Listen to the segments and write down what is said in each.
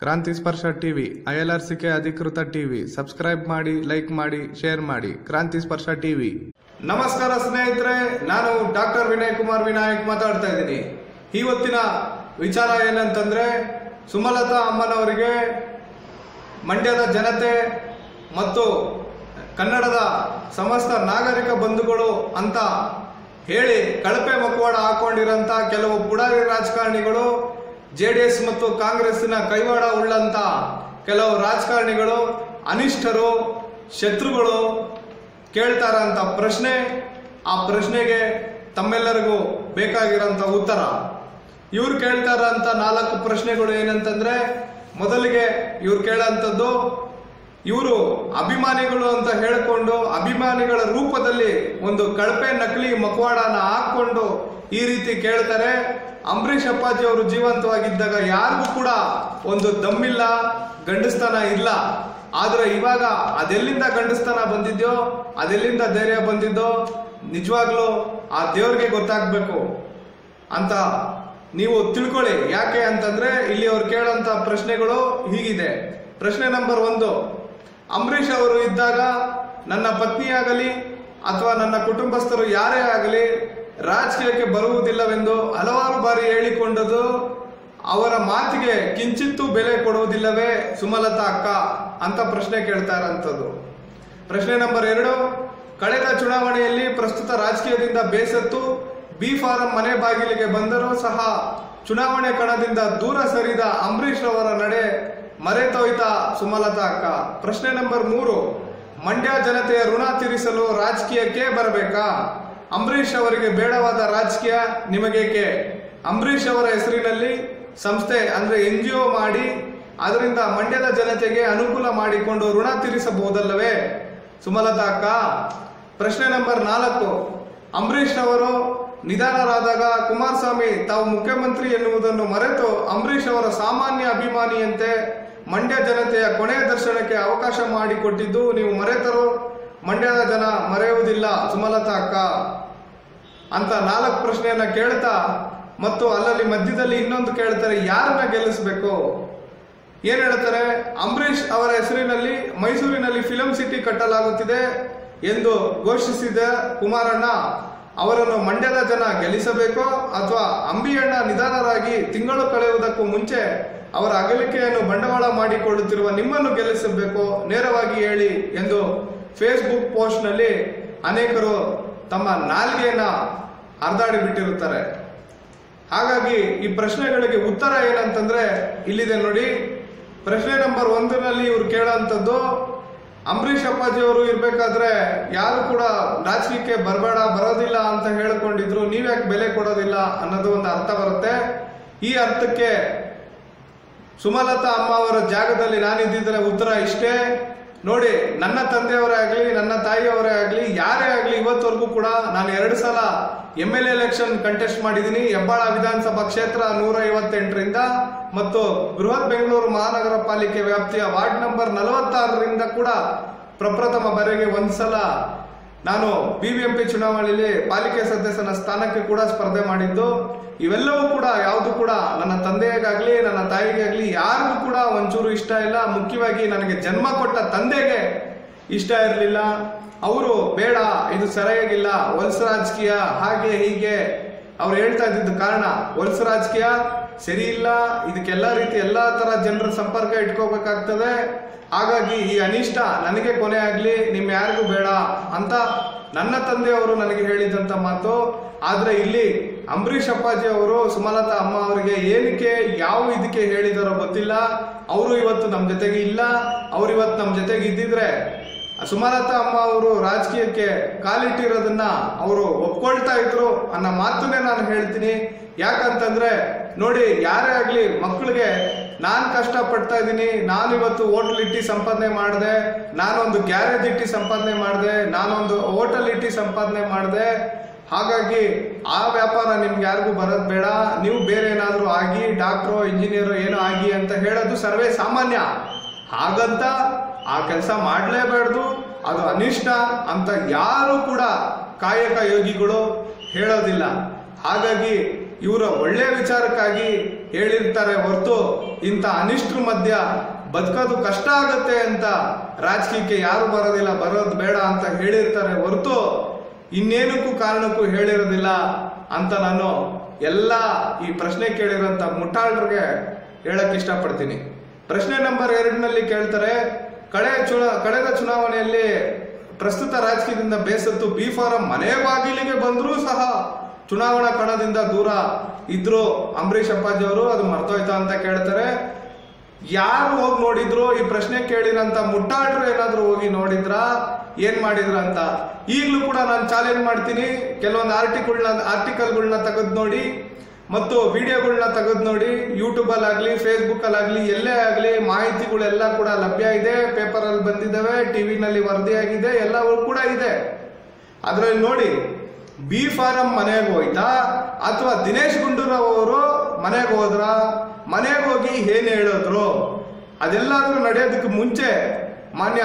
ಕ್ರಾಂತಿ Sparsha TV ILRCK ಅಧಿಕೃತ TV. Subscribe ಮಾಡಿ, ಲೈಕ್ ಮಾಡಿ, ಶೇರ್ ಮಾಡಿ. ಕ್ರಾಂತಿ ಸ್ಪರ್ಶ ಟಿವಿ. ನಮಸ್ಕಾರ ಸ್ನೇಹಿತರೆ, ನಾನು ಡಾಕ್ಟರ್ ವಿನಯ್ ಕುಮಾರ್ ವಿನಾಯಕ್ ಮಾತಾಡ್ತಾ ಇದ್ದೀನಿ. ಇವತ್ತಿನ ವಿಚಾರ ಏನಂತಂದ್ರೆ, ಸುಮಲತಾ ಅಮ್ಮನವರಿಗೆ ಮಂಡ್ಯದ ಜನತೆ ಮತ್ತು ಕನ್ನಡದ ಸಮಸ್ತ ನಾಗರಿಕ ಬಂಧುಗಳು ಅಂತ ಹೇಳಿ ಕಳಪೆ ಮಕವಾಡ ಹಾಕೊಂಡಿರಂತ ಕೆಲವು ಪುಡಾರಿ ರಾಜಕಾರಣಿಗಳು ಜೆ ಡಿ ಎಸ್ ಮತ್ತು ಕಾಂಗ್ರೆಸ್ನ ಕೈವಾಡ ಉಳ್ಳಂತ ಕೆಲವು ರಾಜಕಾರಣಿಗಳು, ಅನಿಷ್ಟರು, ಶತ್ರುಗಳು ಕೇಳ್ತಾರಂತ ಪ್ರಶ್ನೆ, ಆ ಪ್ರಶ್ನೆಗೆ ತಮ್ಮೆಲ್ಲರಿಗೂ ಬೇಕಾಗಿರೋಂಥ ಉತ್ತರ. ಇವ್ರು ಕೇಳ್ತಾರಂತ ನಾಲ್ಕು ಪ್ರಶ್ನೆಗಳು ಏನಂತಂದ್ರೆ, ಮೊದಲಿಗೆ ಇವ್ರು ಕೇಳೋಂಥದ್ದು ಇವರು ಅಭಿಮಾನಿಗಳು ಅಂತ ಹೇಳಿಕೊಂಡು ಅಭಿಮಾನಿಗಳ ರೂಪದಲ್ಲಿ ಒಂದು ಕಳಪೆ ನಕಲಿ ಮಕವಾಡನ ಹಾಕೊಂಡು ಈ ರೀತಿ ಕೇಳ್ತಾರೆ. ಅಂಬರೀಷ್ ಅಪ್ಪಾಜಿ ಅವರು ಜೀವಂತವಾಗಿದ್ದಾಗ ಯಾರಿಗೂ ಕೂಡ ಒಂದು ದಮ್ಮಿಲ್ಲ, ಗಂಡಸ್ತನ ಇಲ್ಲ. ಆದ್ರೆ ಇವಾಗ ಅದೆಲ್ಲಿಂದ ಗಂಡಸ್ತನ ಬಂದಿದ್ಯೋ, ಅದೆಲ್ಲಿಂದ ಧೈರ್ಯ ಬಂದಿದ್ದೋ ನಿಜವಾಗ್ಲೂ ಆ ದೇವ್ರಿಗೆ ಗೊತ್ತಾಗ್ಬೇಕು. ಅಂತ ನೀವು ತಿಳ್ಕೊಳ್ಳಿ. ಯಾಕೆ ಅಂತಂದ್ರೆ ಇಲ್ಲಿ ಅವ್ರು ಕೇಳೋಂತ ಪ್ರಶ್ನೆಗಳು ಹೀಗಿದೆ. ಪ್ರಶ್ನೆ ನಂಬರ್ ಒಂದು ಅಂಬರೀಷ್ ಅವರು ಇದ್ದಾಗ ನನ್ನ ಪತ್ನಿಯಾಗಲಿ ಅಥವಾ ನನ್ನ ಕುಟುಂಬಸ್ಥರು ಯಾರೇ ಆಗಲಿ ರಾಜಕೀಯಕ್ಕೆ ಬರುವುದಿಲ್ಲವೆಂದು ಹಲವಾರು ಬಾರಿ ಹೇಳಿಕೊಂಡದು ಅವರ ಮಾತಿಗೆ ಕಿಂಚಿತ್ತೂ ಬೆಲೆ ಕೊಡುವುದಿಲ್ಲವೇ ಸುಮಲತಾ ಅಕ್ಕ ಅಂತ ಪ್ರಶ್ನೆ ಕೇಳ್ತಾ ಇರೋಂಥದ್ದು ಪ್ರಶ್ನೆ ನಂಬರ್ ಎರಡು, ಕಳೆದ ಚುನಾವಣೆಯಲ್ಲಿ ಪ್ರಸ್ತುತ ರಾಜಕೀಯದಿಂದ ಬೇಸತ್ತು ಬಿ ಫಾರಂ ಮನೆ ಬಾಗಿಲಿಗೆ ಬಂದರೂ ಸಹ ಚುನಾವಣೆ ಕಣದಿಂದ ದೂರ ಸರಿದ ಅಂಬರೀಷ್ ಅವರ ನಡೆ ಮರೆತೋಯ್ತ ಸುಮಲತಾ ಅಕ್ಕ. ಪ್ರಶ್ನೆ ನಂಬರ್ ಮೂರು. ಮಂಡ್ಯ ಜನತೆಯ ಋಣ ತೀರಿಸಲು ರಾಜಕೀಯಕ್ಕೆ ಬರಬೇಕಾ? ಅಂಬರೀಷ್ ಅವರಿಗೆ ಬೇಡವಾದ ರಾಜಕೀಯ ನಿಮಗೇಕೆ? ಅಂಬರೀಷ್ ಅವರ ಹೆಸರಿನಲ್ಲಿ ಸಂಸ್ಥೆ ಅಂದ್ರೆ ಎನ್ ಜಿ ಒ ಮಾಡಿ, ಅದರಿಂದ ಮಂಡ್ಯದ ಜನತೆಗೆ ಅನುಕೂಲ ಮಾಡಿಕೊಂಡು ಋಣ ತೀರಿಸಬಹುದಲ್ಲವೇ? ಸುಮಲತಾ ಅಕ್ಕ, ಪ್ರಶ್ನೆ ನಂಬರ್ ನಾಲ್ಕು. ಅಂಬರೀಷ್ ಅವರು ನಿಧನರಾದಾಗ ಕುಮಾರಸ್ವಾಮಿ ತಾವು ಮುಖ್ಯಮಂತ್ರಿ ಎನ್ನುವುದನ್ನು ಮರೆತು ಅಂಬರೀಷ್ ಅವರ ಸಾಮಾನ್ಯ ಅಭಿಮಾನಿಯಂತೆ ಮಂಡ್ಯ ಜನತೆಯ ಕೊನೆಯ ದರ್ಶನಕ್ಕೆ ಅವಕಾಶ ಮಾಡಿಕೊಟ್ಟಿದ್ದು ನೀವು ಮರೆತರು, ಮಂಡ್ಯದ ಜನ ಮರೆಯುವುದಿಲ್ಲ. ಸುಮಲತಾ ಅಕ್ಕ. ಅಂತ ನಾಲ್ಕು ಪ್ರಶ್ನೆಯನ್ನ ಕೇಳ್ತಾ ಮತ್ತು ಅಲ್ಲಲ್ಲಿ ಮಧ್ಯದಲ್ಲಿ ಇನ್ನೊಂದು ಕೇಳ್ತಾರೆ, ಯಾರನ್ನ ಗೆಲ್ಲಿಸಬೇಕು? ಏನ್ ಹೇಳ್ತಾರೆ? ಅಂಬರೀಷ್ ಅವರ ಹೆಸರಿನಲ್ಲಿ ಮೈಸೂರಿನಲ್ಲಿ ಫಿಲಂ ಸಿಟಿ ಕಟ್ಟಲಾಗುತ್ತಿದೆ ಎಂದು ಘೋಷಿಸಿದ ಕುಮಾರಣ್ಣ, ಅವರನ್ನು ಮಂಡ್ಯದ ಜನ ಗೆಲ್ಲಿಸಬೇಕೋ ಅಥವಾ ಅಂಬಿಯಣ್ಣ ನಿಧಾನರಾಗಿ ತಿಂಗಳು ಕಳೆಯುವುದಕ್ಕೂ ಮುಂಚೆ ಅವರ ಅಗಲಿಕೆಯನ್ನು ಬಂಡವಾಳ ಮಾಡಿಕೊಳ್ಳುತ್ತಿರುವ ನಿಮ್ಮನ್ನು ಗೆಲ್ಲಿಸಬೇಕು, ನೇರವಾಗಿ ಹೇಳಿ ಎಂದು ಫೇಸ್ಬುಕ್ ಪೋಸ್ಟ್ನಲ್ಲಿ ಅನೇಕರು ತಮ್ಮ ನಾಲ್ಗೆಯನ್ನ ಹರಿದಾಡಿ ಬಿಟ್ಟಿರುತ್ತಾರೆ. ಹಾಗಾಗಿ ಈ ಪ್ರಶ್ನೆಗಳಿಗೆ ಉತ್ತರ ಏನಂತಂದ್ರೆ, ಇಲ್ಲಿದೆ ನೋಡಿ. ಪ್ರಶ್ನೆ ನಂಬರ್ ಒಂದರಲ್ಲಿ ಇವರು ಕೇಳೋಂಥದ್ದು, ಅಂಬರೀಷ್ ಅಪ್ಪಾಜಿ ಅವರು ಇರ್ಬೇಕಾದ್ರೆ ಯಾರು ಕೂಡ ರಾಜಕೀಯಕ್ಕೆ ಬರಬೇಡ, ಬರೋದಿಲ್ಲ ಅಂತ ಹೇಳ್ಕೊಂಡಿದ್ರು, ನೀವ್ಯಾಕೆ ಬೆಲೆ ಕೊಡೋದಿಲ್ಲ ಅನ್ನೋದು ಒಂದು ಅರ್ಥ ಬರುತ್ತೆ. ಈ ಅರ್ಥಕ್ಕೆ ಸುಮಲತಾ ಅಮ್ಮ ಅವರ ಜಾಗದಲ್ಲಿ ನಾನಿದ್ದಿದ್ರೆ ಉತ್ತರ ಇಷ್ಟೇ. ನೋಡಿ, ನನ್ನ ತಂದೆಯವರೇ ಆಗಲಿ, ನನ್ನ ತಾಯಿಯವರೇ ಆಗಲಿ, ಯಾರೇ ಆಗಲಿ ಇವತ್ತವರೆಗೂ ಕೂಡ ನಾನು ಎರಡು ಸಲ ಎಂ ಎಲ್ ಎಲೆಕ್ಷನ್ ಕಂಟೆಸ್ಟ್ ಮಾಡಿದ್ದೀನಿ. ಹೆಬ್ಬಾಳ ವಿಧಾನಸಭಾ ಕ್ಷೇತ್ರ ನೂರ ಐವತ್ತೆಂಟರಿಂದ ಮತ್ತು ಬೃಹತ್ ಬೆಂಗಳೂರು ಮಹಾನಗರ ಪಾಲಿಕೆ ವ್ಯಾಪ್ತಿಯ ವಾರ್ಡ್ ನಂಬರ್ ನಲವತ್ತಾರರಿಂದ ಕೂಡ ಪ್ರಪ್ರಥಮ ಬಾರಿಗೆ ಒಂದ್ಸಲ ನಾನು ಬಿಬಿಎಂಪಿ ಚುನಾವಣೆಯಲ್ಲಿ ಪಾಲಿಕೆ ಸದಸ್ಯನ ಸ್ಥಾನಕ್ಕೆ ಕೂಡ ಸ್ಪರ್ಧೆ ಮಾಡಿದ್ದು, ಇವೆಲ್ಲವೂ ಕೂಡ ಯಾವುದು ಕೂಡ ನನ್ನ ತಂದೆಗಾಗ್ಲಿ, ನನ್ನ ತಾಯಿಗಾಗ್ಲಿ ಯಾರಿಗೂ ಕೂಡ ಒಂಚೂರು ಇಷ್ಟ ಇಲ್ಲ. ಮುಖ್ಯವಾಗಿ ನನಗೆ ಜನ್ಮ ಕೊಟ್ಟ ತಂದೆಗೆ ಇಷ್ಟ ಇರಲಿಲ್ಲ. ಅವರು, ಬೇಡ, ಇದು ಸರಿಯಾಗಿಲ್ಲ. ಹೊಲ್ಸ ರಾಜಕೀಯ, ಹಾಗೆ ಹೀಗೆ. ಅವ್ರು ಹೇಳ್ತಾ ಇದ್ದಿದ್ದು ಕಾರಣ, ಹೊಲ್ಸ ರಾಜಕೀಯ ಸರಿ ಇಲ್ಲ, ಇದಕ್ಕೆಲ್ಲ ರೀತಿ ಎಲ್ಲ ತರ ಜನರ ಸಂಪರ್ಕ ಇಟ್ಕೋಬೇಕಾಗ್ತದೆ. ಹಾಗಾಗಿ ಈ ಅನಿಷ್ಟ ನನಗೆ ಕೊನೆ ಆಗ್ಲಿ, ನಿಮ್ ಯಾರಿಗೂ ಬೇಡ ಅಂತ ನನ್ನ ತಂದೆಯವರು ನನಗೆ ಹೇಳಿದಂತ ಮಾತು. ಆದ್ರೆ ಇಲ್ಲಿ ಅಂಬರೀಷ್ ಅಪ್ಪಾಜಿ ಅವರು, ಸುಮಲತಾ ಅಮ್ಮ ಅವರಿಗೆ ಏನಕ್ಕೆ, ಯಾವ ಇದಕ್ಕೆ ಹೇಳಿದಾರೋ ಗೊತ್ತಿಲ್ಲ. ಅವರು ಇವತ್ತು ನಮ್ಮ ಜೊತೆಗೆ ಇಲ್ಲ. ಅವ್ರು ಇವತ್ತು ನಮ್ಮ ಜೊತೆಗೆ ಇದ್ದಿದ್ರೆ ಸುಮಲತಾ ಅಮ್ಮ ಅವರು ರಾಜಕೀಯಕ್ಕೆ ಕಾಲಿಟ್ಟಿರೋದನ್ನ ಅವರು ಒಪ್ಕೊಳ್ತಾ ಇದ್ರು ಅನ್ನೋ ಮಾತನ್ನೇ ನಾನು ಹೇಳ್ತೀನಿ. ಯಾಕಂತಂದ್ರೆ ನೋಡಿ, ಯಾರೇ ಆಗ್ಲಿ ಮಕ್ಕಳಿಗೆ ನಾನ್ ಕಷ್ಟ ಪಡ್ತಾ ಇದ್ದೀನಿ ನಾನು ಇವತ್ತು ಹೋಟ್ಲ್ ಇಟ್ಟು ಸಂಪಾದನೆ ಮಾಡಿದೆ, ನಾನೊಂದು ಗ್ಯಾರೇಜ್ ಇಟ್ಟಿ ಸಂಪಾದನೆ ಮಾಡಿದೆ, ನಾನೊಂದು ಹೋಟೆಲ್ ಇಟ್ಟು ಸಂಪಾದನೆ ಮಾಡಿದೆ. ಹಾಗಾಗಿ ಆ ವ್ಯಾಪಾರ ನಿಮ್ಗೆ ಯಾರಿಗೂ ಬರೋದ್ ಬೇಡ. ನೀವು ಬೇರೆ ಏನಾದರೂ ಆಗಿ, ಡಾಕ್ಟ್ರು, ಇಂಜಿನಿಯರು ಏನೋ ಆಗಿ ಅಂತ ಹೇಳೋದು ಸರ್ವೇ ಸಾಮಾನ್ಯ. ಹಾಗಂತ ಆ ಕೆಲಸ ಮಾಡಲೇಬಾರ್ದು. ಅದು ಅನಿಷ್ಟ ಅಂತ ಯಾರು ಕೂಡ ಕಾಯಕ ಯೋಗಿಗಳು ಹೇಳೋದಿಲ್ಲ. ಹಾಗಾಗಿ ಇವರ ಒಳ್ಳೆಯ ವಿಚಾರಕ್ಕಾಗಿ ಹೇಳಿರ್ತಾರೆ ಹೊರತು ಇಂಥ ಅನಿಷ್ಟ್ರ ಮಧ್ಯ ಬದುಕೋದು ಕಷ್ಟ ಆಗುತ್ತೆ ಅಂತ ರಾಜಕೀಯಕ್ಕೆ ಯಾರು ಬರೋದಿಲ್ಲ, ಬರೋದು ಬೇಡ ಅಂತ ಹೇಳಿರ್ತಾರೆ ಹೊರತು ಇನ್ನೇನಕ್ಕೂ ಕಾರಣಕ್ಕೂ ಹೇಳಿರೋದಿಲ್ಲ ಅಂತ ನಾನು ಎಲ್ಲ ಈ ಪ್ರಶ್ನೆ ಕೇಳಿರೋಂಥ ಮುಟ್ಟಾಳರಿಗೆ ಹೇಳಕ್ ಇಷ್ಟಪಡ್ತೀನಿ. ಪ್ರಶ್ನೆ ನಂಬರ್ ಎರಡನಲ್ಲಿ ಕೇಳ್ತಾರೆ, ಕಳೆ ಚುನ ಕಳೆದ ಚುನಾವಣೆಯಲ್ಲಿ ಪ್ರಸ್ತುತ ರಾಜಕೀಯದಿಂದ ಬೇಸತ್ತು ಬಿ ಫಾರಂ ಮನೆ ಬಾಗಿಲಿಗೆ ಬಂದರೂ ಸಹ ಚುನಾವಣಾ ಕಣದಿಂದ ದೂರ ಇದ್ರು ಅಂಬರೀಷ್ ಅಪ್ಪಾಜಿ ಅವರು, ಅದು ಮರ್ತೋಯ್ತಾ ಅಂತ ಕೇಳ್ತಾರೆ. ಯಾರು ಹೋಗಿ ನೋಡಿದ್ರು, ಈ ಪ್ರಶ್ನೆ ಕೇಳಿರಂತ ಮುಟ್ಟಾಡ್ರು ಏನಾದ್ರು ಹೋಗಿ ನೋಡಿದ್ರ, ಏನ್ ಮಾಡಿದ್ರ ಅಂತ. ಈಗಲೂ ಕೂಡ ನಾನು ಚಾಲೆಂಜ್ ಮಾಡ್ತೀನಿ, ಕೆಲವೊಂದು ಆರ್ಟಿಕಲ್ನ ಆರ್ಟಿಕಲ್ಗಳನ್ನ ತೆಗೆದು ನೋಡಿ, ಮತ್ತು ವಿಡಿಯೋಗಳನ್ನ ತೆಗೆದು ನೋಡಿ ಯೂಟ್ಯೂಬ್ ಅಲ್ಲಾಗ್ಲಿ ಫೇಸ್ಬುಕ್ ಅಲ್ಲಾಗ್ಲಿ ಎಲ್ಲೇ ಆಗ್ಲಿ, ಮಾಹಿತಿಗಳೆಲ್ಲ ಕೂಡ ಲಭ್ಯ ಇದೆ ಪೇಪರ್ ಅಲ್ಲಿ ಬಂದಿದ್ದಾವೆ ಟಿವಿನಲ್ಲಿ ವರದಿಯಾಗಿದೆ, ಎಲ್ಲವೂ ಕೂಡ ಇದೆ. ಅದರಲ್ಲಿ ನೋಡಿ ಬಿ ಫಾರಂ ಮನೆಗೆ ಹೋಯ್ತಾ? ಅಥವಾ ದಿನೇಶ್ ಗುಂಡೂರಾವ್ ಅವರು ಮನೆಗೆ ಹೋದ್ರ? ಮನೆಗೆ ಹೋಗಿ ಏನು ಹೇಳಿದ್ರು? ಅದೆಲ್ಲಾದರೂ ನಡೆಯೋದಕ್ಕೆ ಮುಂಚೆ ಮಾನ್ಯ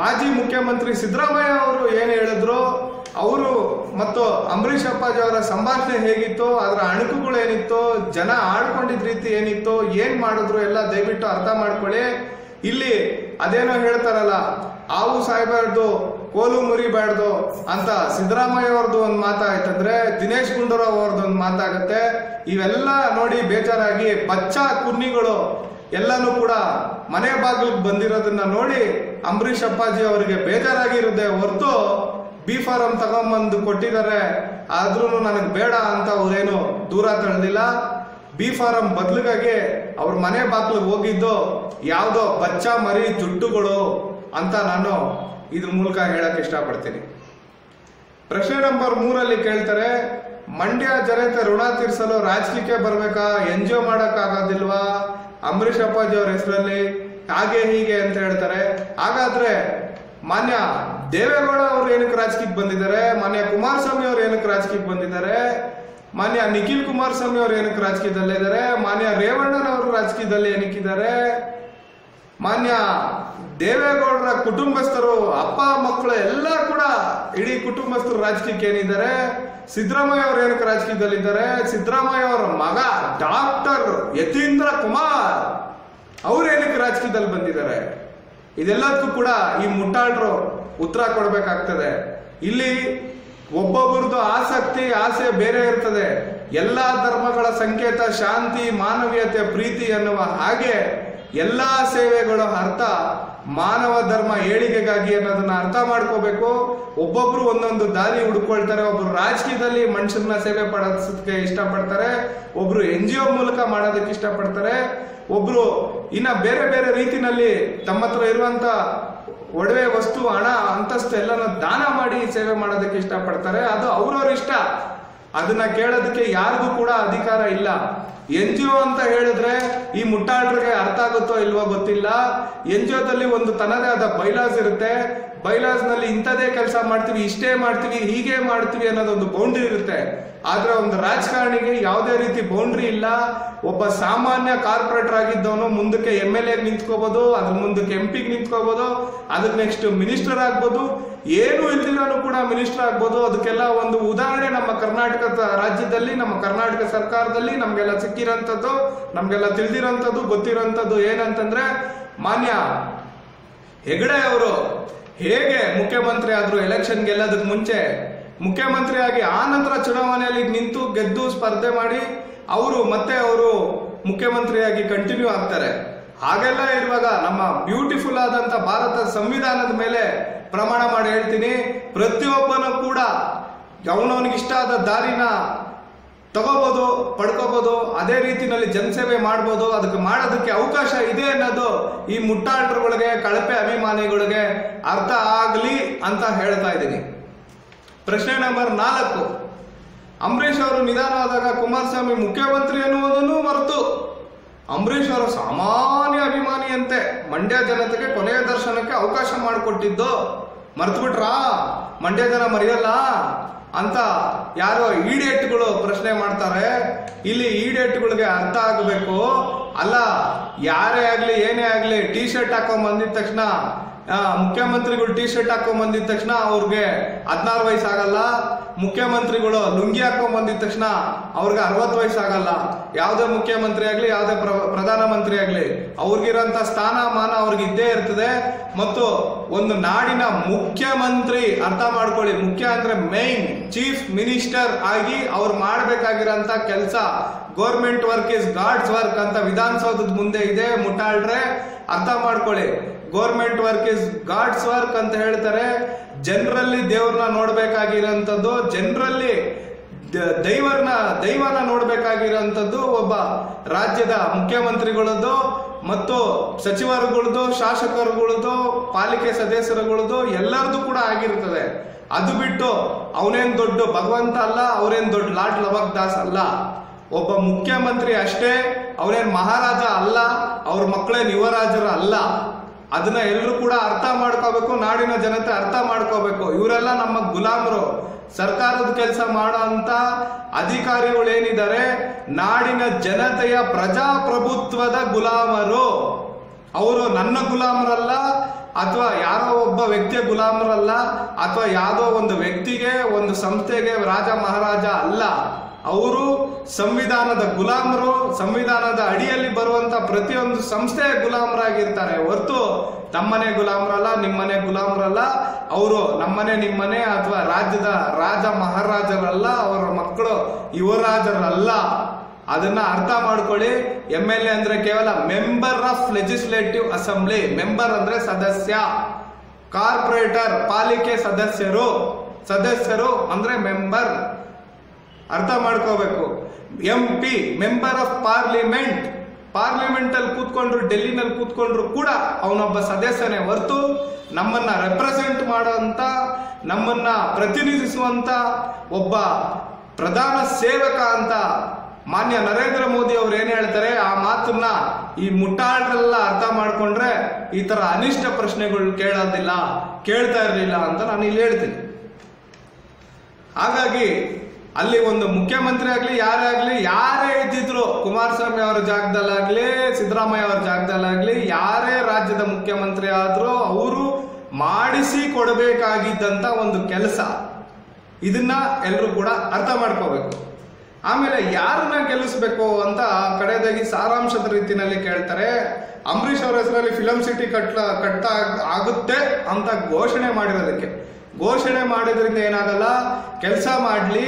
ಮಾಜಿ ಮುಖ್ಯಮಂತ್ರಿ ಸಿದ್ದರಾಮಯ್ಯ ಅವರು ಏನು ಹೇಳಿದ್ರು? ಅವರು ಮತ್ತು ಅಂಬರೀಷ್ ಅಪ್ಪಾಜಿ ಅವರ ಸಂಭಾಷಣೆ ಹೇಗಿತ್ತು? ಅದರ ಅಣುಕುಗಳು ಏನಿತ್ತು? ಜನ ಆಡ್ಕೊಂಡಿದ್ದ ರೀತಿ ಏನಿತ್ತು? ಏನು ಮಾಡಿದ್ರು? ಎಲ್ಲ ದಯವಿಟ್ಟು ಅರ್ಥ ಮಾಡ್ಕೊಳ್ಳಿ. ಇಲ್ಲಿ ಅದೇನೋ ಹೇಳ್ತಾರಲ್ಲ, ಆವು ಸಾಯ್ಬಾರ್ದು ಕೋಲು ಮುರಿಬಾರ್ದು ಅಂತ ಸಿದ್ದರಾಮಯ್ಯ ಅವ್ರದ್ದು ಒಂದು ಮಾತಾಯ್ತಂದ್ರೆ ದಿನೇಶ್ ಗುಂಡೂರಾವ್ ಅವ್ರದ್ದು ಒಂದು ಮಾತಾಗತ್ತೆ. ಇವೆಲ್ಲ ನೋಡಿ ಬೇಜಾರಾಗಿ ಬಚ್ಚ ಕುನ್ನಿಗಳು ಎಲ್ಲಾನು ಕೂಡ ಮನೆ ಬಾಗಿಲಿಗೆ ಬಂದಿರೋದನ್ನ ನೋಡಿ ಅಂಬರೀಷ್ ಅಪ್ಪಾಜಿ ಅವರಿಗೆ ಬೇಜಾರಾಗಿರುತ್ತೆ ಹೊರತು ಬಿ ಫಾರಂ ತಗೊಂಬಂದು ಕೊಟ್ಟಿದ್ದಾರೆ. ಆದ್ರೂ ನನಗೆ ಬೇಡ ಅಂತ ಅವರೇನು ದೂರ ತಳ್ದಿಲ್ಲ. ಬಿ ಫಾರಂ ಬದಲಿಗಾಗಿ ಅವ್ರ ಮನೆ ಬಾಗಿಲಿಗೆ ಹೋಗಿದ್ದು ಯಾವುದೋ ಬಚ್ಚ ಮರಿ ಜುಟ್ಟುಗಳು ಅಂತ ನಾನು ಇದ್ರ ಮೂಲಕ ಹೇಳಕ್ ಇಷ್ಟಪಡ್ತೀನಿ. ಪ್ರಶ್ನೆ ನಂಬರ್ ಮೂರಲ್ಲಿ ಕೇಳ್ತಾರೆ, ಮಂಡ್ಯ ಜನತೆ ಋಣ ತೀರಿಸಲು ರಾಜಕೀಯಕ್ಕೆ ಬರ್ಬೇಕಾ? ಎನ್ ಜಿ ಒ ಮಾಡಕ್ ಆಗೋದಿಲ್ವಾ? ಅಂಬರೀಷ್ ಅಪ್ಪಾಜಿ ಅವ್ರ ಹೆಸರಲ್ಲಿ ಹಾಗೆ ಹೀಗೆ ಅಂತ ಹೇಳ್ತಾರೆ. ಹಾಗಾದ್ರೆ ಮಾನ್ಯ ದೇವೇಗೌಡ ಅವರು ಏನಕ್ಕೆ ರಾಜಕೀಯಕ್ಕೆ ಬಂದಿದ್ದಾರೆ? ಮಾನ್ಯ ಕುಮಾರಸ್ವಾಮಿ ಅವರು ಏನಕ್ಕೆ ರಾಜಕೀಯಕ್ಕೆ ಬಂದಿದ್ದಾರೆ? ಮಾನ್ಯ ನಿಖಿಲ್ ಕುಮಾರಸ್ವಾಮಿ ಅವರು ಏನಕ್ಕೆ ರಾಜಕೀಯದಲ್ಲಿದ್ದಾರೆ ಮಾನ್ಯ ರೇವಣ್ಣನವರು ರಾಜಕೀಯದಲ್ಲಿ ಏನಕ್ಕಿದ್ದಾರೆ ಮಾನ್ಯ ದೇವೇಗೌಡರ ಕುಟುಂಬಸ್ಥರು, ಅಪ್ಪ, ಮಕ್ಕಳು ಎಲ್ಲ ಕೂಡ ಇಡೀ ಕುಟುಂಬಸ್ಥರು ರಾಜಕೀಯಕ್ಕೆ ಏನಿದ್ದಾರೆ? ಸಿದ್ದರಾಮಯ್ಯ ಅವರು ಏನಕ್ಕೆ ರಾಜಕೀಯದಲ್ಲಿದ್ದಾರೆ? ಸಿದ್ದರಾಮಯ್ಯ ಅವರ ಮಗ ಡಾಕ್ಟರ್ ಯತೀಂದ್ರ ಕುಮಾರ್ ಅವ್ರು ಏನಕ್ಕೆ ರಾಜಕೀಯದಲ್ಲಿ ಬಂದಿದ್ದಾರೆ? ಇದೆಲ್ಲದಕ್ಕೂ ಕೂಡ ಈ ಮುಟ್ಟಾಳರು ಉತ್ತರ ಕೊಡಬೇಕಾಗ್ತದೆ. ಇಲ್ಲಿ ಒಬ್ಬೊಬ್ಬರದು ಆಸಕ್ತಿ, ಆಸೆ ಬೇರೆ ಇರ್ತದೆ. ಎಲ್ಲಾ ಧರ್ಮಗಳ ಸಂಕೇತ, ಶಾಂತಿ, ಮಾನವೀಯತೆ, ಪ್ರೀತಿ ಎನ್ನುವ ಹಾಗೆ ಎಲ್ಲಾ ಸೇವೆಗಳ ಅರ್ಥ ಮಾನವ ಧರ್ಮ ಏಳಿಗೆಗಾಗಿ ಅನ್ನೋದನ್ನ ಅರ್ಥ ಮಾಡ್ಕೋಬೇಕು. ಒಬ್ಬೊಬ್ರು ಒಂದೊಂದು ದಾರಿ ಹುಡ್ಕೊಳ್ತಾರೆ, ಒಬ್ರು ರಾಜಕೀಯದಲ್ಲಿ ಮನುಷ್ಯರನ್ನ ಸೇವೆ ಪಡಿಸೋದಕ್ಕೆ ಇಷ್ಟಪಡ್ತಾರೆ, ಒಬ್ರು ಎನ್ ಜಿ ಒ ಮೂಲಕ ಮಾಡೋದಕ್ಕೆ ಇಷ್ಟಪಡ್ತಾರೆ, ಒಬ್ರು ಇನ್ನ ಬೇರೆ ಬೇರೆ ರೀತಿನಲ್ಲಿ ತಮ್ಮ ಹತ್ರ ಇರುವಂತ ಒಡವೆ ವಸ್ತು, ಹಣ, ಅಂತಸ್ತು ಎಲ್ಲನೂ ದಾನ ಮಾಡಿ ಸೇವೆ ಮಾಡೋದಕ್ಕೆ ಇಷ್ಟಪಡ್ತಾರೆ. ಅದು ಅವ್ರವ್ರ ಇಷ್ಟ. ಅದನ್ನ ಕೇಳೋದಕ್ಕೆ ಯಾರಿಗೂ ಕೂಡ ಅಧಿಕಾರ ಇಲ್ಲ. ಎನ್ ಜಿ ಒ ಅಂತ ಹೇಳಿದ್ರೆ ಈ ಮುಟ್ಟಾಳ್ರಿಗೆ ಅರ್ಥ ಆಗುತ್ತೋ ಇಲ್ವೋ ಗೊತ್ತಿಲ್ಲ. ಎನ್ ಜಿ ಒದಲ್ಲಿ ಒಂದು ತನ್ನದೇ ಆದ ಬೈಲಾಸ್ ಇರುತ್ತೆ. ಬೈಲಾಸ್ನಲ್ಲಿ ಇಂಥದೇ ಕೆಲಸ ಮಾಡ್ತೀವಿ, ಇಷ್ಟೇ ಮಾಡ್ತೀವಿ, ಹೀಗೆ ಮಾಡ್ತೀವಿ ಅನ್ನೋದೊಂದು ಬೌಂಡ್ರಿ ಇರುತ್ತೆ. ಆದ್ರೆ ಒಂದು ರಾಜಕಾರಣಿಗೆ ಯಾವುದೇ ರೀತಿ ಬೌಂಡ್ರಿ ಇಲ್ಲ. ಒಬ್ಬ ಸಾಮಾನ್ಯ ಕಾರ್ಪೊರೇಟರ್ ಆಗಿದ್ದವನು ಮುಂದಕ್ಕೆ ಎಂ ಎಲ್ ಎ ನಿಂತ್ಕೋಬಹುದು ಅದ್ರ ಮುಂದಕ್ಕೆ ಎಂ ಪಿಗೆ ನಿಂತ್ಕೋಬಹುದು ಅದ್ರ ನೆಕ್ಸ್ಟ್ ಮಿನಿಸ್ಟರ್ ಆಗ್ಬೋದು. ಏನು ಇಲ್ದಿರೋನು ಕೂಡ ಮಿನಿಸ್ಟರ್ ಆಗ್ಬೋದು. ಅದಕ್ಕೆಲ್ಲ ಒಂದು ಉದಾಹರಣೆ ನಮ್ಮ ಕರ್ನಾಟಕ ರಾಜ್ಯದಲ್ಲಿ, ನಮ್ಮ ಕರ್ನಾಟಕ ಸರ್ಕಾರದಲ್ಲಿ ನಮ್ಗೆಲ್ಲ ಸಿಕ್ಕಿರೋಂಥದ್ದು, ನಮ್ಗೆಲ್ಲ ತಿಳಿದಿರೋಂಥದ್ದು, ಗೊತ್ತಿರೋಂಥದ್ದು ಏನಂತಂದ್ರೆ, ಮಾನ್ಯ ಹೆಗಡೆ ಅವರು ಹೇಗೆ ಮುಖ್ಯಮಂತ್ರಿ ಆದ್ರು ಎಲೆಕ್ಷನ್ ಗೆಲ್ಲೋದಕ್ಕೆ ಮುಂಚೆ ಮುಖ್ಯಮಂತ್ರಿ ಆಗಿ ಆ ನಂತರ ಚುನಾವಣೆಯಲ್ಲಿ ನಿಂತು ಗೆದ್ದು ಸ್ಪರ್ಧೆ ಮಾಡಿ ಅವರು ಮತ್ತೆ ಅವರು ಮುಖ್ಯಮಂತ್ರಿಯಾಗಿ ಕಂಟಿನ್ಯೂ ಆಗ್ತಾರೆ. ಹಾಗೆಲ್ಲ ಇರುವಾಗ ನಮ್ಮ ಬ್ಯೂಟಿಫುಲ್ ಆದಂತ ಭಾರತ ಸಂವಿಧಾನದ ಮೇಲೆ ಪ್ರಮಾಣ ಮಾಡಿ ಹೇಳ್ತೀನಿ. ಪ್ರತಿಯೊಬ್ಬನು ಕೂಡ ಅವನವನಿಗೆ ಇಷ್ಟ ಆದ ದಾರಿನ ತಗೋಬಹುದು ಪಡ್ಕೋಬಹುದು ಅದೇ ರೀತಿನಲ್ಲಿ ಜನಸೇವೆ ಮಾಡ್ಬೋದು, ಅದಕ್ಕೆ ಮಾಡೋದಕ್ಕೆ ಅವಕಾಶ ಇದೆ ಅನ್ನೋದು ಈ ಮುಟ್ಟಾಟರುಗಳಿಗೆ ಕಳಪೆ ಅಭಿಮಾನಿಗಳಿಗೆ ಅರ್ಥ ಆಗಲಿ ಅಂತ ಹೇಳ್ತಾ ಇದ್ದೀನಿ. ಪ್ರಶ್ನೆ ನಂಬರ್ ನಾಲ್ಕು. ಅಂಬರೀಷ್ ಅವರು ನಿಧಾನವಾದಾಗ ಕುಮಾರಸ್ವಾಮಿ ಮುಖ್ಯಮಂತ್ರಿ ಎನ್ನುವುದನ್ನು ಮರೆತು. ಅಂಬರೀಷ್ ಅವರ ಸಾಮಾನ್ಯ ಅಭಿಮಾನಿಯಂತೆ ಮಂಡ್ಯ ಜನತೆಗೆ ಕೊನೆಯ ದರ್ಶನಕ್ಕೆ ಅವಕಾಶ ಮಾಡಿಕೊಟ್ಟಿದ್ದು. ಮರ್ತು ಬಿಟ್ರಾ ಮಂಡ್ಯ ಜನ ಮರೆಯಲ್ಲ? ಅಂತ ಯಾರೋ ಈಡೇಟ್ಗಳು ಪ್ರಶ್ನೆ ಮಾಡ್ತಾರೆ. ಇಲ್ಲಿ ಈಡೇಟ್ಗಳಿಗೆ ಅರ್ಥ ಆಗಬೇಕು. ಅಲ್ಲ, ಯಾರೇ ಆಗಲಿ, ಏನೇ ಆಗಲಿ ಟಿ ಶರ್ಟ್ ಹಾಕೊಂಡ್ ಬಂದಿದ ತಕ್ಷಣ ಮುಖ್ಯಮಂತ್ರಿಗಳು ಟಿ ಶರ್ಟ್ ಹಾಕೊಂಡ್ ಬಂದಿದ ತಕ್ಷಣ ಅವ್ರಿಗೆ ಹದಿನಾರು ವಯಸ್ಸಾಗಲ್ಲ. ಮುಖ್ಯಮಂತ್ರಿಗಳು ಲುಂಗಿ ಹಾಕೊಂಡ್ ಬಂದಿದ ತಕ್ಷಣ ಅವ್ರಿಗೆ ಅರವತ್ತು ವಯಸ್ಸಾಗಲ್ಲ. ಯಾವುದೇ ಮುಖ್ಯಮಂತ್ರಿ ಆಗ್ಲಿ, ಯಾವುದೇ ಪ್ರ- ಪ್ರಧಾನಮಂತ್ರಿ ಆಗ್ಲಿ, ಅವ್ರಿಗಿರೋಂಥ ಸ್ಥಾನಮಾನ ಅವ್ರಿಗೆ ಇದ್ದೇ ಇರ್ತದೆ. ಮತ್ತು ಒಂದು ನಾಡಿನ ಮುಖ್ಯಮಂತ್ರಿ ಅರ್ಥ ಮಾಡ್ಕೊಳ್ಳಿ. ಮುಖ್ಯ ಅಂದ್ರೆ ಮೇನ್ ಚೀಫ್ ಮಿನಿಸ್ಟರ್ ಆಗಿ ಅವ್ರು ಮಾಡ್ಬೇಕಾಗಿರೋಂಥ ಕೆಲಸ. Government work is god's work ಅಂತ ವಿಧಾನಸೌಧದ ಮುಂದೆ ಇದೆ ಮುಟ್ಟಾಳ್ರೆ ಅರ್ಥ ಮಾಡ್ಕೊಳ್ಳಿ. Government work is god's work ಅಂತ ಹೇಳ್ತಾರೆ. ಜನರಲ್ಲಿ ದೇವ್ರನ್ನ ನೋಡ್ಬೇಕಾಗಿರೋಂಥದ್ದು ಜನರಲ್ಲಿ ದ- ದೈವರ್ನ ದೈವನ ನೋಡ್ಬೇಕಾಗಿರೋಂಥದ್ದು ಒಬ್ಬ ರಾಜ್ಯದ ಮುಖ್ಯಮಂತ್ರಿಗಳದ್ದು ಮತ್ತು ಸಚಿವರುಗಳದ್ದು, ಶಾಸಕರುಗಳದ್ದು, ಪಾಲಿಕೆ ಸದಸ್ಯರುಗಳದ್ದು ಎಲ್ಲರದು ಕೂಡ ಆಗಿರ್ತದೆ. ಅದು ಬಿಟ್ಟು ಅವನೇನ್ ದೊಡ್ಡ ಭಗವಂತ ಅಲ್ಲ ಅವನೇನ್ ದೊಡ್ಡ ಲಾಟ್ ಲವಕ್ ದಾಸ್ ಅಲ್ಲ. ಒಬ್ಬ ಮುಖ್ಯಮಂತ್ರಿ ಅಷ್ಟೇ ಅವನೇನ್ ಮಹಾರಾಜ ಅಲ್ಲ, ಅವ್ರ ಮಕ್ಕಳೇನ್ ಯುವರಾಜರು ಅಲ್ಲ. ಅದನ್ನ ಎಲ್ಲರೂ ಕೂಡ ಅರ್ಥ ಮಾಡ್ಕೋಬೇಕು, ನಾಡಿನ ಜನತೆ ಅರ್ಥ ಮಾಡ್ಕೋಬೇಕು. ಇವರೆಲ್ಲ ನಮ್ಮ ಗುಲಾಮರು. ಸರ್ಕಾರದ ಕೆಲಸ ಮಾಡೋ ಅಂತ ಅಧಿಕಾರಿಗಳು ಏನಿದ್ದಾರೆ ನಾಡಿನ ಜನತೆಯ ಪ್ರಜಾಪ್ರಭುತ್ವದ ಗುಲಾಮರು. ಅವರು ನನ್ನ ಗುಲಾಮರಲ್ಲ, ಅಥವಾ ಯಾರೋ ಒಬ್ಬ ವ್ಯಕ್ತಿಯ ಗುಲಾಮರಲ್ಲ, ಅಥವಾ ಯಾವುದೋ ಒಂದು ವ್ಯಕ್ತಿಗೆ, ಒಂದು ಸಂಸ್ಥೆಗೆ ರಾಜ ಮಹಾರಾಜ ಅಲ್ಲ. ಅವರು ಸಂವಿಧಾನದ ಗುಲಾಮರು ಸಂವಿಧಾನದ ಅಡಿಯಲ್ಲಿ ಬರುವಂತ ಪ್ರತಿಯೊಂದು ಸಂಸ್ಥೆಯ ಗುಲಾಮರಾಗಿರ್ತಾರೆ. ಹೊರತು ತಮ್ಮನೆ ಗುಲಾಮರಲ್ಲ, ನಿಮ್ಮನೆ ಗುಲಾಮರಲ್ಲ. ಅವರು ನಮ್ಮನೆ, ನಿಮ್ಮನೆ ಅಥವಾ ರಾಜ್ಯದ ರಾಜ ಮಹಾರಾಜರಲ್ಲ, ಅವರ ಮಕ್ಕಳು ಯುವರಾಜರಲ್ಲ. ಅದನ್ನ ಅರ್ಥ ಮಾಡ್ಕೊಳ್ಳಿ. ಎಂ ಎಲ್ ಎ ಅಂದ್ರೆ ಕೇವಲ member of legislative assembly. Member ಅಂದ್ರೆ ಸದಸ್ಯ. ಕಾರ್ಪೊರೇಟರ್, ಪಾಲಿಕೆ ಸದಸ್ಯರು. ಸದಸ್ಯರು ಅಂದ್ರೆ ಮೆಂಬರ್. ಅರ್ಥ ಮಾಡ್ಕೋಬೇಕು. M P member of parliament parliament ಅಲ್ಲಿ ಕೂತ್ಕೊಂಡ್ರು, ಡೆಲ್ಲಿನಲ್ಲಿ ಕೂತ್ಕೊಂಡ್ರು ಕೂಡ ಅವನೊಬ್ಬ ಸದಸ್ಯನೇ ಹೊರತು ನಮ್ಮನ್ನ ರೆಪ್ರೆಸೆಂಟ್ ಮಾಡುವಂತ, ನಮ್ಮನ್ನ ಪ್ರತಿನಿಧಿಸುವಂತ ಒಬ್ಬ ಪ್ರಧಾನ ಸೇವಕ ಅಂತ ಮಾನ್ಯ ನರೇಂದ್ರ ಮೋದಿ ಅವ್ರು ಏನ್ ಹೇಳ್ತಾರೆ, ಆ ಮಾತನ್ನ ಈ ಮುಟ್ಟಾಡ್ರೆಲ್ಲ ಅರ್ಥ ಮಾಡ್ಕೊಂಡ್ರೆ ಈ ತರ ಅನಿಷ್ಟ ಪ್ರಶ್ನೆಗಳು ಕೇಳೋದಿಲ್ಲ, ಕೇಳ್ತಾ ಇರಲಿಲ್ಲ ಅಂತ ನಾನು ಇಲ್ಲಿ ಹೇಳ್ತೀನಿ. ಹಾಗಾಗಿ ಅಲ್ಲಿ ಒಂದು ಮುಖ್ಯಮಂತ್ರಿ ಆಗಲಿ ಯಾರೇ ಆಗಲಿ ಯಾರೇ ಇದ್ದಿದ್ರು, ಕುಮಾರಸ್ವಾಮಿ ಅವರ ಜಾಗದಲ್ಲಾಗ್ಲಿ, ಸಿದ್ದರಾಮಯ್ಯ ಅವರ ಜಾಗದಲ್ಲಾಗ್ಲಿ, ಯಾರೇ ರಾಜ್ಯದ ಮುಖ್ಯಮಂತ್ರಿ ಆದ್ರೂ ಅವರು ಮಾಡಿಸಿ ಕೊಡಬೇಕಾಗಿದ್ದಂತ ಒಂದು ಕೆಲಸ. ಇದನ್ನ ಎಲ್ಲರೂ ಕೂಡ ಅರ್ಥ ಮಾಡ್ಕೋಬೇಕು. ಆಮೇಲೆ ಯಾರನ್ನ ಗೆಲ್ಲಿಸ್ಬೇಕು ಅಂತ ಕಡೆದಾಗಿ ಸಾರಾಂಶದ ರೀತಿಯಲ್ಲಿ ಕೇಳ್ತಾರೆ. ಅಂಬರೀಷ್ ಅವರ ಹೆಸರಲ್ಲಿ ಫಿಲಂ ಸಿಟಿ ಕಟ್ಲ, ಕಟ್ಟ ಆಗುತ್ತೆ ಅಂತ ಘೋಷಣೆ ಮಾಡಿರೋದಕ್ಕೆ. ಘೋಷಣೆ ಮಾಡಿದ್ರಿಂದ ಏನಾಗಲ್ಲ, ಕೆಲಸ ಮಾಡ್ಲಿ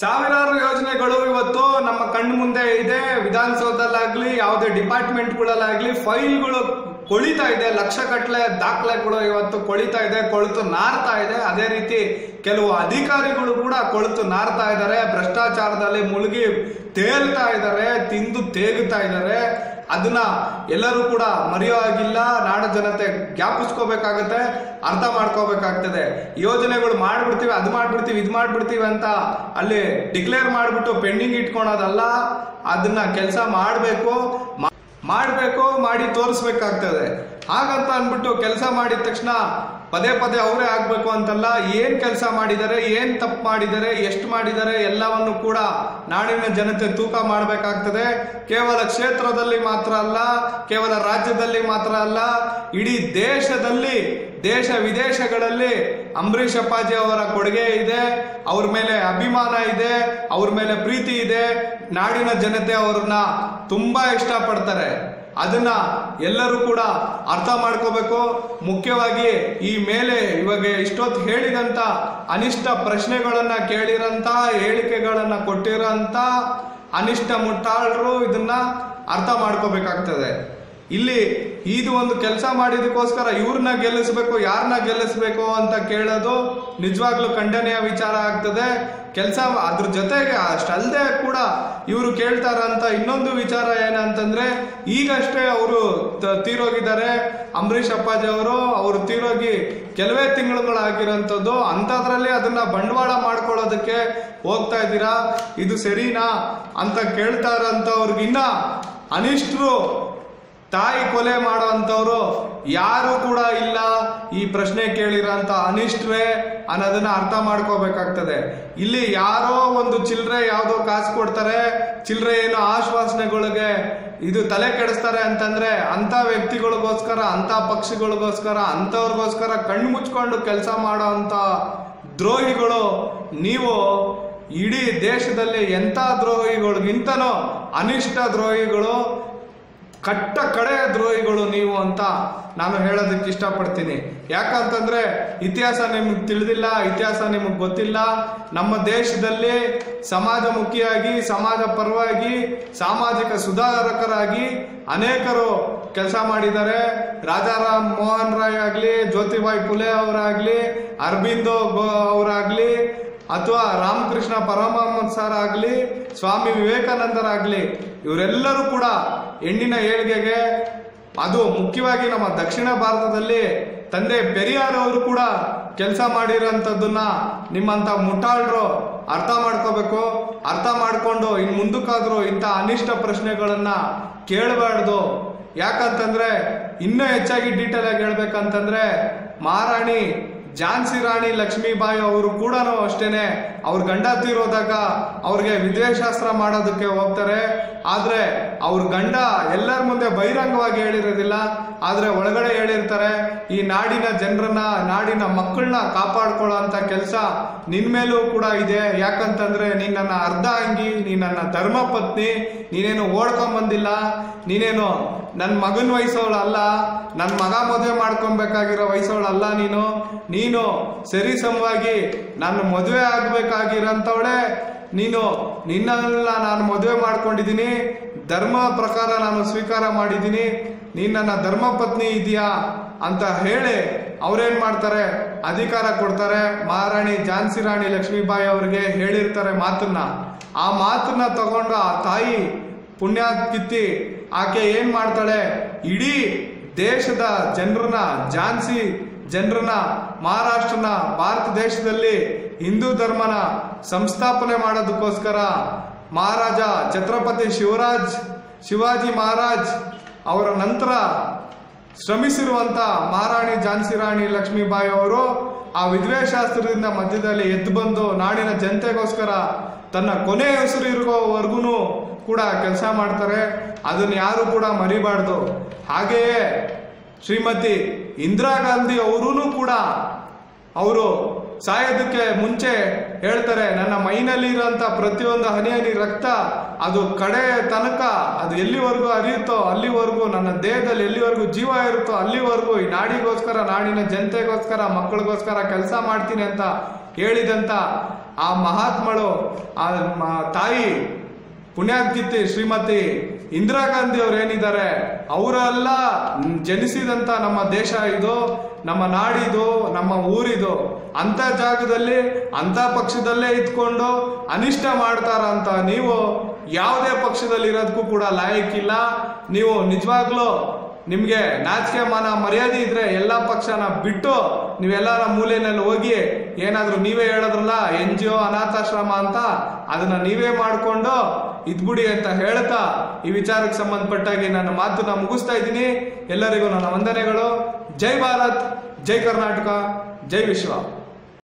ಸಾವಿರಾರು ಯೋಜನೆಗಳು ಇವತ್ತು ನಮ್ಮ ಕಣ್ಣು ಮುಂದೆ ಇದೆ. ವಿಧಾನಸೌಧದಲ್ಲಾಗ್ಲಿ ಯಾವುದೇ ಡಿಪಾರ್ಟ್ಮೆಂಟ್ಗಳಲ್ಲಾಗ್ಲಿ ಫೈಲ್ಗಳು ಕೊಳಿತಾ ಇದೆ, ಲಕ್ಷ ಕಟ್ಲೆ ದಾಖಲೆಗಳು ಇವತ್ತು ಕೊಳಿತಾ ಇದೆ, ಕೊಳಿತು ನಾರ್ತಾ ಇದೆ. ಅದೇ ರೀತಿ ಕೆಲವು ಅಧಿಕಾರಿಗಳು ಕೂಡ ಕೊಳಿತು ನಾರ್ತಾ ಇದ್ದಾರೆ. ಭ್ರಷ್ಟಾಚಾರದಲ್ಲಿ ಮುಳುಗಿ ತೇಲ್ತಾ ಇದ್ದಾರೆ, ತಿಂದು ತೇಗುತ್ತಾ ಇದ್ದಾರೆ. ಅದನ್ನ ಎಲ್ಲರೂ ಕೂಡ ಮರೆಯೋ ಆಗಿಲ್ಲ ನಾಡ ಜನತೆ ಜ್ಞಾಪಿಸ್ಕೋಬೇಕಾಗತ್ತೆ ಅರ್ಥ ಮಾಡ್ಕೋಬೇಕಾಗ್ತದೆ. ಯೋಜನೆಗಳು ಮಾಡ್ಬಿಡ್ತೀವಿ, ಅದು ಮಾಡ್ಬಿಡ್ತೀವಿ, ಇದು ಮಾಡ್ಬಿಡ್ತೀವಿ ಅಂತ ಅಲ್ಲಿ ಡಿಕ್ಲೇರ್ ಮಾಡಿಬಿಟ್ಟು ಪೆಂಡಿಂಗ್ ಇಟ್ಕೊಳೋದಲ್ಲ. ಅದನ್ನ ಕೆಲಸ ಮಾಡಬೇಕು. ಮಾಡಬೇಕು ಮಾಡಿ ತೋರಿಸ್ಬೇಕಾಗ್ತದೆ. ಹಾಗಂತ ಅಂದ್ಬಿಟ್ಟು ಕೆಲಸ ಮಾಡಿದ ತಕ್ಷಣ ಪದೇ ಪದೇ ಅವರೇ ಆಗಬೇಕು ಅಂತಲ್ಲ, ಏನು ಕೆಲಸ ಮಾಡಿದ್ದಾರೆ ಏನು ತಪ್ಪು ಮಾಡಿದ್ದಾರೆ ಎಷ್ಟು ಮಾಡಿದ್ದಾರೆ ಎಲ್ಲವನ್ನು ಕೂಡ ನಾಡಿನ ಜನತೆ ತೂಕ ಮಾಡಬೇಕಾಗ್ತದೆ. ಕೇವಲ ಕ್ಷೇತ್ರದಲ್ಲಿ ಮಾತ್ರ ಅಲ್ಲ, ಕೇವಲ ರಾಜ್ಯದಲ್ಲಿ ಮಾತ್ರ ಅಲ್ಲ, ಇಡೀ ದೇಶದಲ್ಲಿ, ದೇಶ ವಿದೇಶಗಳಲ್ಲಿ ಅಂಬರೀಷ್ ಅಪ್ಪಾಜಿ ಅವರ ಕೊಡುಗೆ ಇದೆ, ಅವ್ರ ಮೇಲೆ ಅಭಿಮಾನ ಇದೆ, ಅವ್ರ ಮೇಲೆ ಪ್ರೀತಿ ಇದೆ. ನಾಡಿನ ಜನತೆ ಅವ್ರನ್ನ ತುಂಬಾ ಇಷ್ಟಪಡ್ತಾರೆ. ಅದನ್ನ ಎಲ್ಲರೂ ಕೂಡ ಅರ್ಥ ಮಾಡ್ಕೋಬೇಕು. ಮುಖ್ಯವಾಗಿ ಈ ಮೇಲೆ ಇವಾಗ ಇಷ್ಟೊತ್ತು ಹೇಳಿದಂತ ಅನಿಷ್ಟ ಪ್ರಶ್ನೆಗಳನ್ನ ಕೇಳಿರಂತ, ಹೇಳಿಕೆಗಳನ್ನ ಕೊಟ್ಟಿರಂತ ಅನಿಷ್ಟ ಮುಟ್ಟಾಳರು ಇದನ್ನ ಅರ್ಥ ಮಾಡ್ಕೋಬೇಕಾಗ್ತದೆ. ಇಲ್ಲಿ ಇದು ಒಂದು ಕೆಲಸ ಮಾಡಿದಕ್ಕೋಸ್ಕರ ಇವ್ರನ್ನ ಗೆಲ್ಲಿಸ್ಬೇಕು ಯಾರನ್ನ ಗೆಲ್ಲಿಸ್ಬೇಕು ಅಂತ ಕೇಳೋದು ನಿಜವಾಗ್ಲೂ ಖಂಡನೀಯ ವಿಚಾರ ಆಗ್ತದೆ. ಕೆಲಸ ಅದ್ರ ಜೊತೆಗೆ ಅಷ್ಟಲ್ಲದೆ ಕೂಡ ಇವರು ಕೇಳ್ತಾರಂತ ಇನ್ನೊಂದು ವಿಚಾರ ಏನಂತಂದ್ರೆ, ಈಗಷ್ಟೇ ಅವರು ತೀರೋಗಿದ್ದಾರೆ. ಅಂಬರೀಷ್ ಅಪ್ಪಾಜಿ ಅವರು ಅವರು ತೀರೋಗಿ ಕೆಲವೇ ತಿಂಗಳುಗಳಾಗಿರೋಂಥದ್ದು, ಅಂಥದ್ರಲ್ಲಿ ಅದನ್ನ ಬಂಡವಾಳ ಮಾಡ್ಕೊಳ್ಳೋದಕ್ಕೆ ಹೋಗ್ತಾ ಇದ್ದೀರಾ? ಇದು ಸರಿನಾ? ಅಂತ ಕೇಳ್ತಾ ಇರೋಂಥವ್ರಿಗಿನ್ನ ಅನಿಷ್ಟ್ರು ತಾಯಿ ಕೊಲೆ ಮಾಡೋಂಥವ್ರು ಯಾರು ಕೂಡ ಇಲ್ಲ. ಈ ಪ್ರಶ್ನೆ ಕೇಳಿರೋಂಥ ಅನಿಷ್ಟ್ರೇ ಅನ್ನೋದನ್ನ ಅರ್ಥ ಮಾಡ್ಕೋಬೇಕಾಗ್ತದೆ. ಇಲ್ಲಿ ಯಾರೋ ಒಂದು ಚಿಲ್ಲರೆ ಯಾವುದೋ ಕಾಸು ಕೊಡ್ತಾರೆ. ಚಿಲ್ಲರೆ ಏನೋ ಆಶ್ವಾಸನೆಗಳಿಗೆ ಇದು ತಲೆ ಕೆಡಿಸ್ತಾರೆ ಅಂತಂದ್ರೆ ಅಂತ ವ್ಯಕ್ತಿಗಳಿಗೋಸ್ಕರ ಅಂತ ಪಕ್ಷಿಗಳಿಗೋಸ್ಕರ, ಅಂಥವ್ರಿಗೋಸ್ಕರ ಕಣ್ಣು ಮುಚ್ಕೊಂಡು ಕೆಲಸ ಮಾಡೋ ಅಂತ ದ್ರೋಹಿಗಳು ನೀವು ಇಡೀ ದೇಶದಲ್ಲಿ ಎಂಥ ದ್ರೋಹಿಗಳಿಗಿಂತನೋ ಅನಿಷ್ಟ ದ್ರೋಹಿಗಳು ಕಟ್ಟ ಕಡೆಯ ದ್ರೋಹಿಗಳು ನೀವು ಅಂತ ನಾನು ಹೇಳೋದಕ್ಕೆ ಇಷ್ಟಪಡ್ತೀನಿ. ಯಾಕಂತಂದ್ರೆ ಇತಿಹಾಸ ನಿಮಗೆ ತಿಳಿದಿಲ್ಲ, ಇತಿಹಾಸ ನಿಮಗೆ ಗೊತ್ತಿಲ್ಲ. ನಮ್ಮ ದೇಶದಲ್ಲಿ ಸಮಾಜಮುಖಿಯಾಗಿ, ಸಮಾಜ ಪರವಾಗಿ, ಸಾಮಾಜಿಕ ಸುಧಾರಕರಾಗಿ ಅನೇಕರು ಕೆಲಸ ಮಾಡಿದ್ದಾರೆ. ರಾಜಾರಾಮ್ ಮೋಹನ್ ರಾಯ್ ಆಗಲಿ, ಜ್ಯೋತಿಬಾಯಿ ಫುಲೆ ಅವರಾಗ್ಲಿ, ಅರಬಿಂದೋ ಗೋ ಅವರಾಗ್ಲಿ, ಅಥವಾ ರಾಮಕೃಷ್ಣ ಪರಮಹಂಸರಾಗ್ಲಿ, ಸ್ವಾಮಿ ವಿವೇಕಾನಂದರಾಗ್ಲಿ, ಇವರೆಲ್ಲರೂ ಕೂಡ ಹೆಣ್ಣಿನ ಏಳಿಗೆಗೆ ಅದು ಮುಖ್ಯವಾಗಿ ನಮ್ಮ ದಕ್ಷಿಣ ಭಾರತದಲ್ಲಿ ತಂದೆ ಪೆರಿಯಾರ್ ಅವರು ಕೂಡ ಕೆಲಸ ಮಾಡಿರೋಂಥದ್ದನ್ನ ನಿಮ್ಮಂತ ಮುಟ್ಟಾಳ್ರು ಅರ್ಥ ಮಾಡ್ಕೋಬೇಕು, ಅರ್ಥ ಮಾಡಿಕೊಂಡು ಇನ್ ಮುಂದಕ್ಕಾದ್ರೂ ಇಂಥ ಅನಿಷ್ಟ ಪ್ರಶ್ನೆಗಳನ್ನ ಕೇಳಬಾರ್ದು. ಯಾಕಂತಂದ್ರೆ ಇನ್ನೂ ಹೆಚ್ಚಾಗಿ ಡೀಟೇಲ್ ಆಗಿ ಹೇಳ್ಬೇಕಂತಂದ್ರೆ ಮಹಾರಾಣಿ ಝಾನ್ಸಿ ರಾಣಿ ಲಕ್ಷ್ಮೀಬಾಯಿ ಅವರು ಕೂಡ ಅಷ್ಟೇನೆ ಅವ್ರ ಗಂಡ ತೀರೋದಾಗ ಅವ್ರಿಗೆ ವಿದ್ವೇಷಾಸ್ತ್ರ ಮಾಡೋದಕ್ಕೆ ಹೋಗ್ತಾರೆ. ಆದರೆ ಅವ್ರ ಗಂಡ ಎಲ್ಲರ ಮುಂದೆ ಬಹಿರಂಗವಾಗಿ ಹೇಳಿರೋದಿಲ್ಲ. ಆದರೆ ಒಳಗಡೆ ಹೇಳಿರ್ತಾರೆ, ಈ ನಾಡಿನ ಜನರನ್ನ, ನಾಡಿನ ಮಕ್ಕಳನ್ನ ಕಾಪಾಡ್ಕೊಳ್ಳೋ ಅಂತ ಕೆಲಸ ನಿನ್ ಮೇಲೂ ಕೂಡ ಇದೆ. ಯಾಕಂತಂದ್ರೆ ನೀನ್ ನನ್ನ ಅರ್ಧ ಅಂಗಿ ನೀನ್ ನನ್ನ ಧರ್ಮ ಪತ್ನಿ ನೀನೇನು ಓಡ್ಕೊಂಡ್ ಬಂದಿಲ್ಲ ನೀನೇನು ನನ್ನ ಮಗನ ಅಲ್ಲ ನನ್ನ ಮಗ ಮದುವೆ ಮಾಡ್ಕೊಬೇಕಾಗಿರೋ ಅಲ್ಲ ನೀನು. ನೀನು ಸರಿಸಮವಾಗಿ ನನ್ನ ಮದುವೆ ಆಗ್ಬೇಕಾಗಿರೋಂಥವಳೆ. ನೀನು ನಿನ್ನೆಲ್ಲ ನಾನು ಮದುವೆ ಮಾಡ್ಕೊಂಡಿದ್ದೀನಿ. ಧರ್ಮ ಪ್ರಕಾರ ನಾನು ಸ್ವೀಕಾರ ಮಾಡಿದ್ದೀನಿ. ನೀನ್ ನನ್ನ ಧರ್ಮ ಪತ್ನಿ ಇದೆಯಾ ಅಂತ ಹೇಳಿ ಅವ್ರೇನ್ ಮಾಡ್ತಾರೆ? ಅಧಿಕಾರ ಕೊಡ್ತಾರೆ. ಮಹಾರಾಣಿ ಝಾನ್ಸಿ ರಾಣಿ ಲಕ್ಷ್ಮೀಬಾಯಿ ಅವ್ರಿಗೆ ಹೇಳಿರ್ತಾರೆ ಮಾತನ್ನ. ಆ ಮಾತನ್ನ ತಗೊಂಡು ಆ ತಾಯಿ ಪುಣ್ಯಾತ್ಕಿತ್ತಿ ಆಕೆ ಏನ್ ಮಾಡ್ತಾಳೆ? ಇಡೀ ದೇಶದ ಜನರನ್ನ, ಝಾನ್ಸಿ ಜನರನ್ನ, ಮಹಾರಾಷ್ಟ್ರನ, ಭಾರತ ದೇಶದಲ್ಲಿ ಹಿಂದೂ ಧರ್ಮನ ಸಂಸ್ಥಾಪನೆ ಮಾಡೋದಕ್ಕೋಸ್ಕರ ಮಹಾರಾಜ ಛತ್ರಪತಿ ಶಿವರಾಜ್, ಶಿವಾಜಿ ಮಹಾರಾಜ್ ಅವರ ನಂತರ ಶ್ರಮಿಸಿರುವಂತ ಮಹಾರಾಣಿ ಝಾನ್ಸಿ ರಾಣಿ ಲಕ್ಷ್ಮೀಬಾಯಿ ಅವರು ಆ ವಿದ್ವೇಷಾಸ್ತ್ರದಿಂದ ಮಧ್ಯದಲ್ಲಿ ಎದ್ದು ಬಂದು ನಾಡಿನ ಜನತೆಗೋಸ್ಕರ ತನ್ನ ಕೊನೆ ಹೆಸರು ಇರುವವರೆಗೂ ಕೂಡ ಕೆಲಸ ಮಾಡ್ತಾರೆ. ಅದನ್ನ ಯಾರು ಕೂಡ ಮರಿಬಾರ್ದು. ಹಾಗೆಯೇ ಶ್ರೀಮತಿ ಇಂದಿರಾ ಗಾಂಧಿ ಅವರೂ ಕೂಡ ಅವರು ಸಾಯೋದಕ್ಕೆ ಮುಂಚೆ ಹೇಳ್ತಾರೆ, ನನ್ನ ಮೈನಲ್ಲಿ ಇರೋಂಥ ಪ್ರತಿಯೊಂದು ಹನಿ ಹನಿ ರಕ್ತ ಅದು ಕಡೆ ತನಕ ಅದು ಎಲ್ಲಿವರೆಗೂ ಹರಿಯುತ್ತೋ ಅಲ್ಲಿವರೆಗೂ, ನನ್ನ ದೇಹದಲ್ಲಿ ಎಲ್ಲಿವರೆಗೂ ಜೀವ ಇರುತ್ತೋ ಅಲ್ಲಿವರೆಗೂ, ಈ ನಾಡಿಗೋಸ್ಕರ ನಾಡಿನ ಜನತೆಗೋಸ್ಕರ ಮಕ್ಕಳಿಗೋಸ್ಕರ ಕೆಲಸ ಮಾಡ್ತೀನಿ ಅಂತ ಹೇಳಿದಂತ ಆ ಮಹಾತ್ಮಳು, ಆ ತಾಯಿ ಪುಣ್ಯಾತ್ಕಿತ್ತಿ ಶ್ರೀಮತಿ ಇಂದಿರಾ ಗಾಂಧಿ ಅವ್ರು ಏನಿದ್ದಾರೆ, ಅವರೆಲ್ಲ ಜನಿಸಿದಂತ ನಮ್ಮ ದೇಶ ಇದು, ನಮ್ಮ ನಾಡಿದು ನಮ್ಮ ಊರಿದು. ಅಂತ ಜಾಗದಲ್ಲಿ, ಅಂತ ಪಕ್ಷದಲ್ಲೇ ಇದ್ಕೊಂಡು ಅನಿಷ್ಟ ಮಾಡ್ತಾರಂತ ನೀವು, ಯಾವುದೇ ಪಕ್ಷದಲ್ಲಿ ಇರೋದಕ್ಕೂ ಕೂಡ ಲಾಯಕ್ಕಿಲ್ಲ ನೀವು ನಿಜವಾಗ್ಲೂ ನಿಮ್ಗೆ ನಾಚಿಕೆ ಮಾನ ಮರ್ಯಾದೆ ಇದ್ರೆ ಎಲ್ಲ ಪಕ್ಷನ ಬಿಟ್ಟು ನೀವೆಲ್ಲರ ಮೂಲೆಯಲ್ಲಿ ಹೋಗಿ ಏನಾದರೂ ನೀವೇ ಹೇಳೋದ್ರಲ್ಲ ಎನ್ ಜಿ ಒ ಅನಾಥಾಶ್ರಮ ಅಂತ ಅದನ್ನ ನೀವೇ ಮಾಡಿಕೊಂಡು ಇದ್ಬಿಡಿ ಅಂತ ಹೇಳ್ತಾ ಈ ವಿಚಾರಕ್ಕೆ ಸಂಬಂಧಪಟ್ಟಾಗಿ ನನ್ನ ಮಾತನ್ನ ಮುಗಿಸ್ತಾ ಇದ್ದೀನಿ. ಎಲ್ಲರಿಗೂ ನನ್ನ ವಂದನೆಗಳು. ಜೈ ಭಾರತ್, ಜೈ ಕರ್ನಾಟಕ, ಜೈ ವಿಶ್ವ.